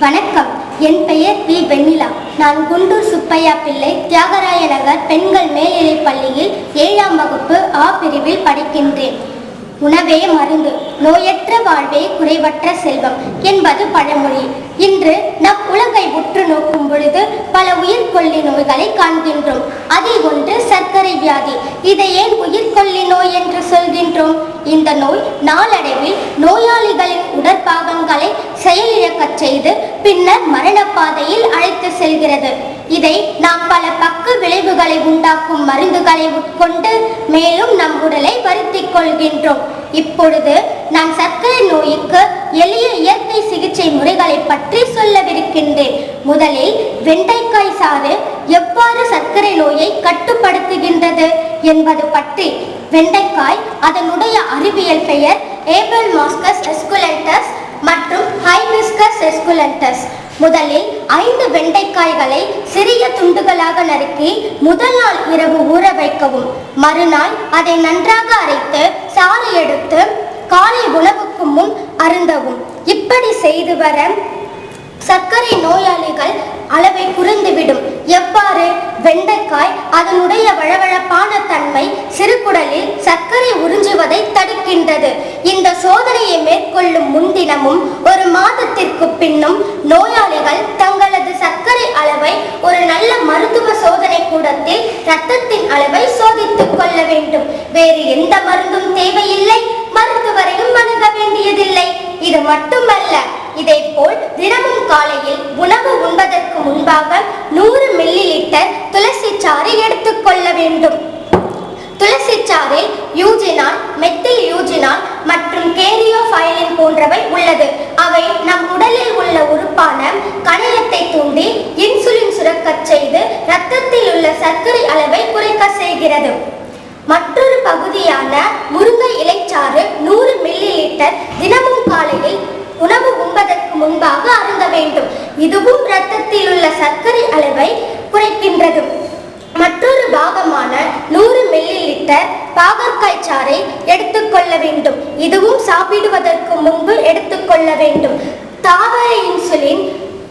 வணக்கம். என் பெயர் வி வெண்ணிலா. நான் குண்டூர் சுப்பையா பிள்ளை. தியாகராய நகர் பெண்கள் மேல்நிலைப் பள்ளியில் ஏழாம் வகுப்பு ஆ பிரிவில் படிக்கின்றேன். உணவே மருந்து. நோயற்ற வாழ்வே குறைவற்ற செல்வம் என்பது பழமொழி. இன்று நம் உலகை உற்று நோக்கும் பொழுது பல உயிர்கொல்லி நோய்களை காண்கின்றோம். அதில் ஒன்று சர்க்கரை வியாதி. இதை ஏன் உயிர்கொல்லி நோய் என்று சொல்கின்றோம்? இந்த நோய் நாளடைவில் நோய் உடற்பாகங்களை செயலிழக்கச் செய்து பின்னர் மரண பாதையில் அழைத்து செல்கிறது. இதை நாம் பல பக்க விளைவுகளை உண்டாக்கும் மருந்துகளை உட்கொண்டு மேலும் நம் உடலை வருத்திக் கொள்கின்றோம். இப்பொழுது நான் சர்க்கரை நோய்க்கு எளிய இயற்கை சிகிச்சை முறைகளை பற்றி சொல்லவிருக்கின்றேன். முதலில் வெண்டைக்காய் சாறு எவ்வாறு சர்க்கரை நோயை கட்டுப்படுத்துகின்றது என்பது பற்றி. வெண்டைக்காய் அதனுடைய அறிவியல் பெயர் ஏபல் மாஸ்கஸ் எஸ்குலண்டஸ் மற்றும் சிட்ரஸ் எஸ்குலண்டஸ் முதலில் ஐந்து வெண்டைக்காய்களை சிறிய துண்டுகளாக நறுக்கி முதல் நாள் இரவு ஊற வைக்கவும். மறுநாள் அதை நன்றாக அரைத்து சாறு எடுத்து காலை உணவுக்கு முன் அருந்தவும். இப்படி செய்து வர சர்க்கரை நோயாளிகள் அளவை குறைந்துவிடும். எப்ப அதனுடைய வழவழப்பான தன்மை சிறுகுடலில் சர்க்கரை உறிஞ்சுவதை தடுக்கின்றது. இந்த சோதனையை மேற்கொள்ளும் முன்தினமும் ஒரு மாதத்திற்கு பின்னும் நோயாளிகள் தங்களது சர்க்கரை அளவை ஒரு நல்ல மருத்துவ சோதனை கூடத்தில் இரத்தத்தின் அளவை சோதித்துக் கொள்ள வேண்டும். வேறு எந்த மருந்தும் தேவையில்லை. மருத்துவரையும் அணுக வேண்டியதில்லை. இது மட்டுமல்ல இதேபோல் தினமும் காலையில் உணவு உண்பதற்கு முன்பாக நூறு சாறு எடுத்துக்கொள்ள வேண்டும். துளசி சாறில் யூஜினால் மெத்தில் யூஜினால் மற்றும் கேரியோஃபைலின் போன்றவை உள்ளது. அவை நம் உடலில் உள்ள உறுப்பான கணையத்தை தூண்டி இன்சுலின் சுரக்கச் செய்து இரத்தத்தில் உள்ள சர்க்கரை அளவை குறைக்க செய்கிறது. மற்றொரு பகுதியான முருங்கை இலைச்சாறு நூறு மில்லி லிட்டர் தினமும் காலையில் உணவு உண்பதற்கு முன்பாக அருந்த வேண்டும். இதுவும் இரத்தத்தில் உள்ள சர்க்கரை அளவை குறைக்கின்றது மற்றொரு பாகமான நூறு மில்லி லிட்டர் பாகற்காய் சாறை எடுத்துக்கொள்ள வேண்டும். இதுவும் சாப்பிடுவதற்கு முன்பு எடுத்துக்கொள்ள வேண்டும். தாவர இன்சுலின்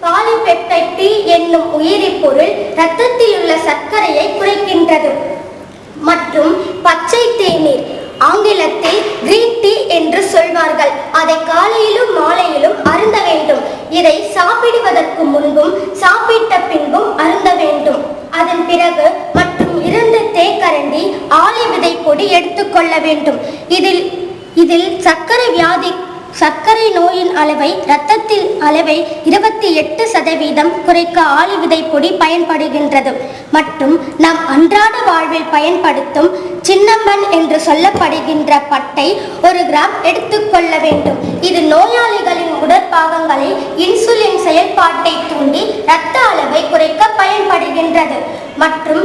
பாலிபெப்டைட் என்னும் உயிரி பொருள் இரத்தத்தில் உள்ள சர்க்கரையை குறைக்கின்றது. மற்றும் பச்சை தேநீர் ஆங்கிலத்தில் கிரீன் டீ என்று சொல்வார்கள். அதை காலையிலும் மாலையிலும் அருந்த வேண்டும். இதை சாப்பிடுவதற்கு முன்பும் சாப்பிட்டு பின்பும் அருந்த வேண்டும் அதன் பிறகு மற்றும் இரண்டு தேக்கரண்டி ஆலை விதை பொடி எடுத்துக்கொள்ள வேண்டும். இதில் இதில் சர்க்கரை வியாதி சர்க்கரை நோயின் அளவை இரத்தத்தில் அளவை இருபத்தி எட்டு சதவீதம் குறைக்க ஆளி விதை பொடி பயன்படுகின்றது. மற்றும் நம் அன்றாட வாழ்வில் பயன்படுத்தும் சின்னம்மன் என்று சொல்லப்படுகின்ற பட்டை ஒரு கிராம் எடுத்துக்கொள்ள வேண்டும். இது நோயாளிகளின் உடற்பாகங்களில் இன்சுலின் செயல்பாட்டை தூண்டி இரத்த அளவை குறைக்க பயன்படுகின்றது. மற்றும்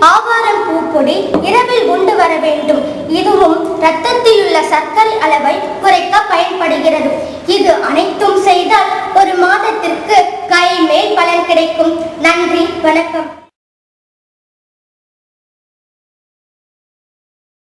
ஆவாரம் பூப்பொடி இரவில் உண்டு வர வேண்டும். இதுவும் ரத்தத்தில் உள்ள சர்க்கரை அளவை குறைக்க பயன்படுகிறது. இது அனைத்தும் செய்தால் ஒரு மாதத்திற்கு கை மேல் பலன் கிடைக்கும். நன்றி வணக்கம்.